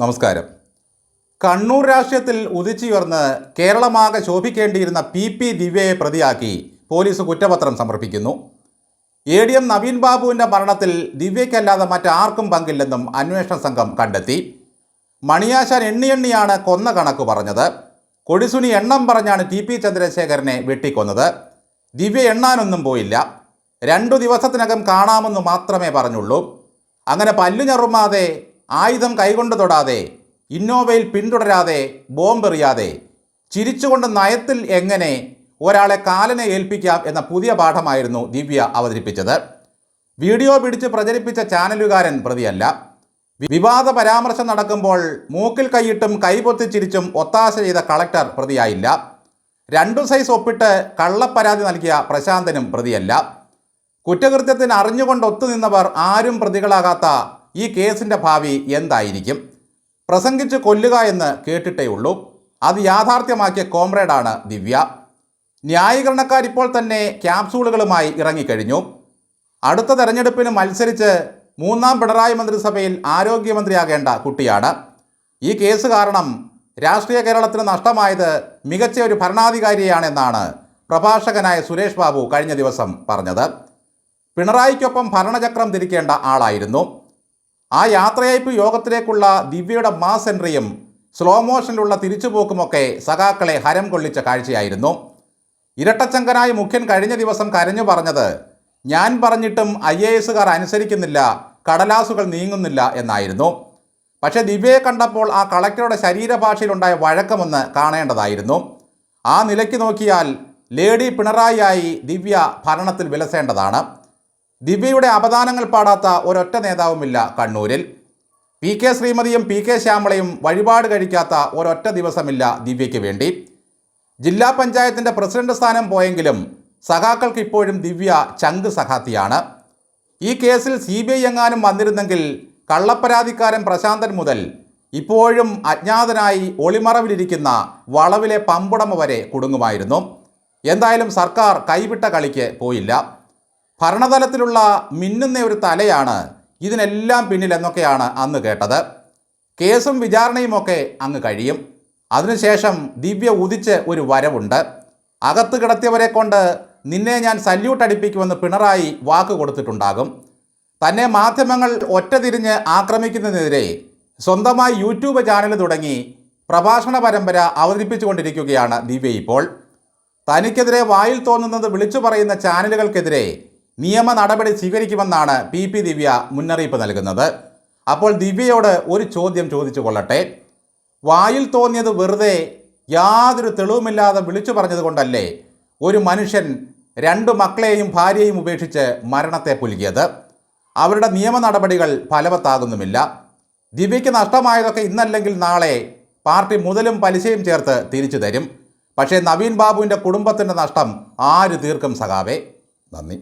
നമസ്കാരം. കണ്ണൂർ രാഷ്ട്രീയത്തിൽ ഉദിച്ചുയർന്ന് കേരളമാകെ ശോഭിക്കേണ്ടിയിരുന്ന P P ദിവ്യയെ പ്രതിയാക്കി പോലീസ് കുറ്റപത്രം സമർപ്പിക്കുന്നു. എ ഡി എം നവീൻ ബാബുവിന്റെ മരണത്തിൽ ദിവ്യയ്ക്കല്ലാതെ മറ്റാർക്കും പങ്കില്ലെന്നും അന്വേഷണ സംഘം കണ്ടെത്തി. മണിയാശാൻ എണ്ണി എണ്ണിയാണ് കൊന്ന കണക്ക് പറഞ്ഞത്. കൊടിസുനി എണ്ണം പറഞ്ഞാണ് ടി പി ചന്ദ്രശേഖരനെ വെട്ടിക്കൊന്നത്. ദിവ്യ എണ്ണാനൊന്നും പോയില്ല. രണ്ടു ദിവസത്തിനകം കാണാമെന്ന് മാത്രമേ പറഞ്ഞുള്ളൂ. അങ്ങനെ പല്ലു ഞറുമാതെ ആയുധം കൈകൊണ്ട് തൊടാതെ ഇന്നോവയിൽ പിന്തുടരാതെ ബോംബെറിയാതെ ചിരിച്ചുകൊണ്ട് നയത്തിൽ എങ്ങനെ ഒരാളെ കാലനെ ഏൽപ്പിക്കാം എന്ന പുതിയ പാഠമായിരുന്നു ദിവ്യ അവതരിപ്പിച്ചത്. വീഡിയോ പിടിച്ച് പ്രചരിപ്പിച്ച ചാനലുകാരൻ പ്രതിയല്ല. വിവാദ പരാമർശം നടക്കുമ്പോൾ മൂക്കിൽ കൈയിട്ടും കൈപൊത്തിച്ചിരിച്ചും ഒത്താശ ചെയ്ത കളക്ടർ പ്രതിയായില്ല. രണ്ടു സൈസ് ഒപ്പിട്ട് കള്ളപ്പരാതി നൽകിയ പ്രശാന്തനും പ്രതിയല്ല. കുറ്റകൃത്യത്തിന് അറിഞ്ഞുകൊണ്ട് ഒത്തുനിന്നവർ ആരും പ്രതികളാകാത്ത ഈ കേസിന്റെ ഭാവി എന്തായിരിക്കും? പ്രസംഗിച്ച് കൊല്ലുക എന്ന് കേട്ടിട്ടേ ഉള്ളൂ. അത് യാഥാർത്ഥ്യമാക്കിയ കോമ്രേഡാണ് ദിവ്യ. ന്യായീകരണക്കാരിപ്പോൾ തന്നെ ക്യാപ്സൂളുകളുമായി ഇറങ്ങിക്കഴിഞ്ഞു. അടുത്ത തെരഞ്ഞെടുപ്പിന് മത്സരിച്ച് മൂന്നാം പിണറായി മന്ത്രിസഭയിൽ ആരോഗ്യമന്ത്രിയാകേണ്ട കുട്ടിയാണ്. ഈ കേസ് കാരണം രാഷ്ട്രീയ കേരളത്തിന് നഷ്ടമായത് മികച്ച ഒരു ഭരണാധികാരിയാണെന്നാണ് പ്രഭാഷകനായ സുരേഷ് ബാബു കഴിഞ്ഞ ദിവസം പറഞ്ഞത്. പിണറായിക്കൊപ്പം ഭരണചക്രം തിരിക്കേണ്ട ആളായിരുന്നു. ആ യാത്രയയപ്പ് യോഗത്തിലേക്കുള്ള ദിവ്യയുടെ മാസ് എൻട്രിയും സ്ലോ മോഷനിലുള്ള തിരിച്ചുപോക്കുമൊക്കെ സഖാക്കളെ ഹരം കൊള്ളിച്ച കാഴ്ചയായിരുന്നു. ഇരട്ടച്ചങ്കനായ മുഖ്യൻ കഴിഞ്ഞ ദിവസം കരഞ്ഞു പറഞ്ഞത് ഞാൻ പറഞ്ഞിട്ടും ഐ എ എസുകാർ അനുസരിക്കുന്നില്ല കടലാസുകൾ നീങ്ങുന്നില്ല എന്നായിരുന്നു. പക്ഷേ ദിവ്യയെ കണ്ടപ്പോൾ ആ കളക്ടറുടെ ശരീരഭാഷയിലുണ്ടായ വഴക്കമൊന്ന് കാണേണ്ടതായിരുന്നു. ആ നിലയ്ക്ക് നോക്കിയാൽ ലേഡി പിണറായിയായി ദിവ്യ ഭരണത്തിൽ വിലസേണ്ടതാണ്. ദിവ്യയുടെ അപദാനങ്ങൾ പാടാത്ത ഒരൊറ്റ നേതാവുമില്ല കണ്ണൂരിൽ. പി കെ ശ്രീമതിയും പി കെ ശ്യാമളയും വഴിപാട് കഴിക്കാത്ത ഒരൊറ്റ ദിവസമില്ല ദിവ്യയ്ക്ക് വേണ്ടി. ജില്ലാ പഞ്ചായത്തിന്റെ പ്രസിഡന്റ് സ്ഥാനം പോയെങ്കിലും സഖാക്കൾക്ക് ഇപ്പോഴും ദിവ്യ ചങ്ക് സഖാത്തിയാണ്. ഈ കേസിൽ സി ബി ഐ എങ്ങാനും വന്നിരുന്നെങ്കിൽ കള്ളപ്പരാതിക്കാരൻ പ്രശാന്തൻ മുതൽ ഇപ്പോഴും അജ്ഞാതനായി ഒളിമറവിലിരിക്കുന്ന വളവിലെ പമ്പുടമ വരെ കുടുങ്ങുമായിരുന്നു. എന്തായാലും സർക്കാർ കൈവിട്ട കളിക്ക് പോയില്ല. ഭരണതലത്തിലുള്ള മിന്നുന്ന ഒരു തലയാണ് ഇതിനെല്ലാം പിന്നിൽ എന്നൊക്കെയാണ് അന്ന് കേട്ടത്. കേസും വിചാരണയുമൊക്കെ അങ്ങ് കഴിയും. അതിനുശേഷം ദിവ്യ ഉദിച്ച് ഒരു വരവുണ്ട്. അകത്ത് കിടത്തിയവരെ കൊണ്ട് നിന്നെ ഞാൻ സല്യൂട്ട് അടിപ്പിക്കുമെന്ന് പിണറായി വാക്ക് കൊടുത്തിട്ടുണ്ടാകും. തന്നെ മാധ്യമങ്ങൾ ഒറ്റ തിരിഞ്ഞ് ആക്രമിക്കുന്നതിനെതിരെ സ്വന്തമായി യൂട്യൂബ് ചാനൽ തുടങ്ങി പ്രഭാഷണ പരമ്പര അവതരിപ്പിച്ചുകൊണ്ടിരിക്കുകയാണ് ദിവ്യ ഇപ്പോൾ. തനിക്കെതിരെ വായിൽ തോന്നുന്നത് വിളിച്ചു പറയുന്ന ചാനലുകൾക്കെതിരെ നിയമ നടപടി സ്വീകരിക്കുമെന്നാണ് പി പി ദിവ്യ മുന്നറിയിപ്പ് നൽകുന്നത്. അപ്പോൾ ദിവ്യയോട് ഒരു ചോദ്യം ചോദിച്ചു കൊള്ളട്ടെ. വായിൽ തോന്നിയത് വെറുതെ യാതൊരു തെളിവുമില്ലാതെ വിളിച്ചു പറഞ്ഞത് കൊണ്ടല്ലേ ഒരു മനുഷ്യൻ രണ്ട് മക്കളെയും ഭാര്യയെയും ഉപേക്ഷിച്ച് മരണത്തെ പുലുകിയത്? അവരുടെ നിയമ നടപടികൾ ഫലവത്താകുന്നുമില്ല. ദിവ്യയ്ക്ക് നഷ്ടമായതൊക്കെ ഇന്നല്ലെങ്കിൽ നാളെ പാർട്ടി മുതലും പലിശയും ചേർത്ത് തിരിച്ചു തരും. പക്ഷേ നവീൻ ബാബുവിന്റെ കുടുംബത്തിന്റെ നഷ്ടം ആര് തീർക്കും സഖാവേ? നന്ദി.